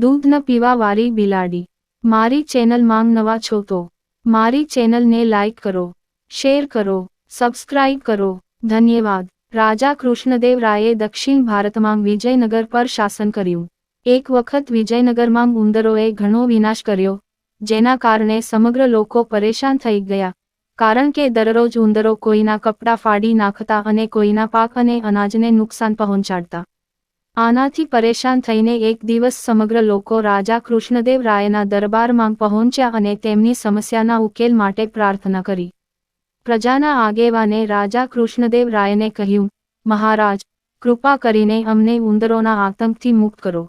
દૂધ ન પીવા વાળી બિલાડી. મારી ચેનલ માંગ નવા છો તો મારી ચેનલને લાઈક કરો, શેર કરો, સબસ્ક્રાઇબ કરો. ધન્યવાદ. રાજા કૃષ્ણદેવ રાયે દક્ષિણ ભારતમાં વિજયનગર પર શાસન કર્યું. એક વખત વિજયનગરમાં ઉંદરોએ ઘણો વિનાશ કર્યો, જેના કારણે સમગ્ર લોકો પરેશાન થઈ ગયા. કારણ કે દરરોજ ઉંદરો કોઈના કપડાં ફાડી નાખતા અને કોઈના પાક અને અનાજને નુકસાન પહોંચાડતા. આનાથી પરેશાન થઈને એક દિવસ સમગ્ર લોકો રાજા કૃષ્ણદેવ રાયના દરબારમાં પહોંચ્યા અને તેમની સમસ્યાના ઉકેલ માટે પ્રાર્થના કરી. પ્રજાના આગેવાને રાજા કૃષ્ણદેવ રાયને કહ્યું, મહારાજ, કૃપા કરીને અમને ઉંદરોના આતંકથી મુક્ત કરો.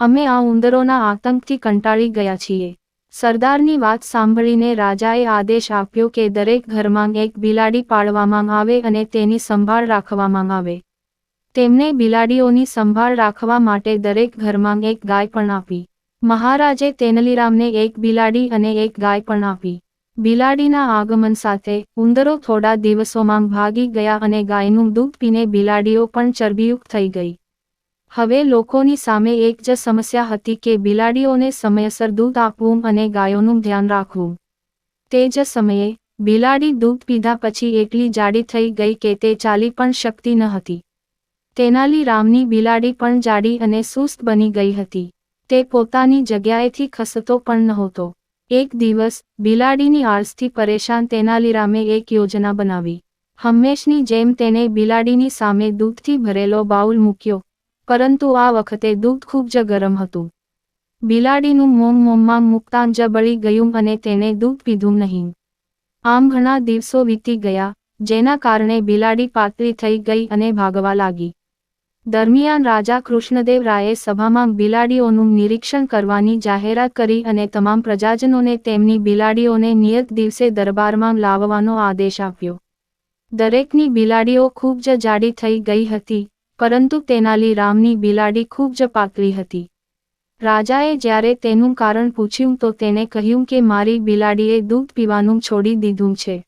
અમે આ ઉંદરોના આતંકથી કંટાળી ગયા છીએ. સરદારની વાત સાંભળીને રાજાએ આદેશ આપ્યો કે દરેક ઘરમાં એક બિલાડી પાળવામાં આવે અને તેની સંભાળ રાખવામાં આવે. તેમને બિલાડીઓની સંભાળ રાખવા માટે દરેક ઘરમાં એક ગાય પણ આપી. મહારાજે તેનલીરામને એક બિલાડી અને એક ગાય પણ આપી. બિલાડીના આગમન સાથે ઉંદરો થોડા દિવસોમાં ભાગી ગયા અને ગાયનું દૂધ પીને બિલાડીઓ પણ ચરબીયુક્ત થઈ ગઈ. હવે લોકોની સામે એક જ સમસ્યા હતી કે બિલાડીઓને સમયસર દૂધ આપવું અને ગાયોનું ધ્યાન રાખવું. તે જ સમયે બિલાડી દૂધ પીધા પછી એટલી જાડી થઈ ગઈ કે તે ચાલી પણ શકતી ન હતી. તેનાલી રામની બિલાડી પણ જાડી અને સુસ્ત બની ગઈ હતી. તે પોતાની જગ્યાએથી ખસતો પણ નહોતો. એક દિવસ, બિલાડીની આળસથી પરેશાન તેનાલીરામે એક યોજના બનાવી. હંમેશની જેમ તેને બિલાડીની સામે દૂધથી ભરેલો બાઉલ મૂક્યો. પરંતુ આ વખતે દૂધ ખૂબ જ ગરમ હતું. બિલાડીનું મોમ મોમમાં મૂકતાં જ બળી ગયું અને તેને દૂધ પીધું નહીં. આમ ઘણા દિવસો વીતી ગયા, જેના કારણે બિલાડી પાતળી થઈ ગઈ અને ભાગવા લાગી. દરમિયાન રાજા કૃષ્ણદેવ રાયે સભામાં બિલાડીઓનું નિરીક્ષણ કરવાની જાહેરાત કરી અને તમામ પ્રજાજનોને તેમની બિલાડીઓને નિયત દિવસે દરબારમાં લાવવાનો આદેશ આપ્યો. દરેકની બિલાડીઓ ખૂબ જ જાડી થઈ ગઈ હતી, પરંતુ તેનાલી રામની બિલાડી ખૂબ જ પાતળી હતી. રાજાએ જ્યારે તેનું કારણ પૂછ્યું તો તેને કહ્યું કે મારી બિલાડીએ દૂધ પીવાનું છોડી દીધું છે.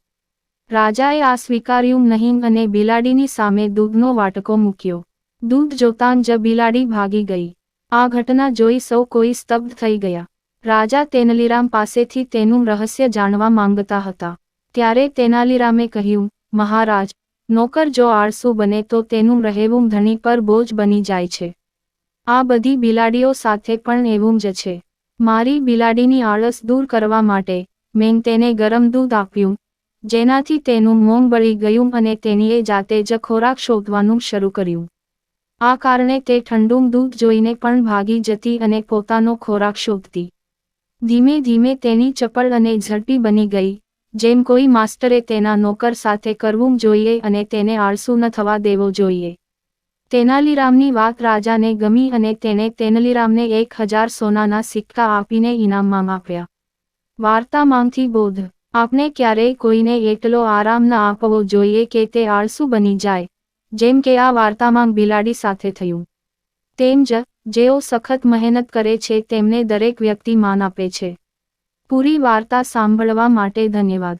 રાજાએ આ સ્વીકાર્યું નહીં અને બિલાડીની સામે દૂધનો વાટકો મૂક્યો. દૂધ જોતાં જ બિલાડી ભાગી ગઈ. આ ઘટના જોઈ સૌ કોઈ સ્તબ્ધ થઈ ગયા. રાજા તેનલીરામ પાસેથી તેનું રહસ્ય જાણવા માંગતા હતા. ત્યારે તેનાલીરામે કહ્યું, મહારાજ, નોકર જો આળસુ બને તો તેનું રહેવું ધણી પર બોજ બની જાય છે. આ બધી બિલાડીઓ સાથે પણ એવું જ છે. મારી બિલાડીની આળસ દૂર કરવા માટે મેં તેને ગરમ દૂધ આપ્યું, જેનાથી તેનું મોંગ બળી ગયું અને તેણીએ જાતે જ ખોરાક શોધવાનું શરૂ કર્યું. આ કારણે તે ઠંડુ દૂધ જોઈને પણ ભાગી જતી અને પોતાનો ખોરાક શોધતી. ધીમે ધીમે તેની ચપળ અને ઝડપી બની ગઈ, જેમ કોઈ માસ્ટરે તેના નોકર સાથે કરવું જોઈએ અને તેને આળસુ ન થવા દેવો જોઈએ. તેનાલીરામની વાત રાજાને ગમી અને તેણે તેનલીરામને એક હજાર સોનાના સિક્કા આપીને ઇનામમાં આપ્યા વાર્તામાંથી બોધ, આપણે ક્યારેય કોઈને એટલો આરામ ન આપવો જોઈએ કે તે આળસુ બની જાય. જેમ કે આ વાર્તામાં બિલાડી સાથે થયું. તેમ જ, જેઓ સખત મહેનત કરે છે તેમને દરેક વ્યક્તિ માન આપે છે. પૂરી વાર્તા સાંભળવા માટે ધન્યવાદ.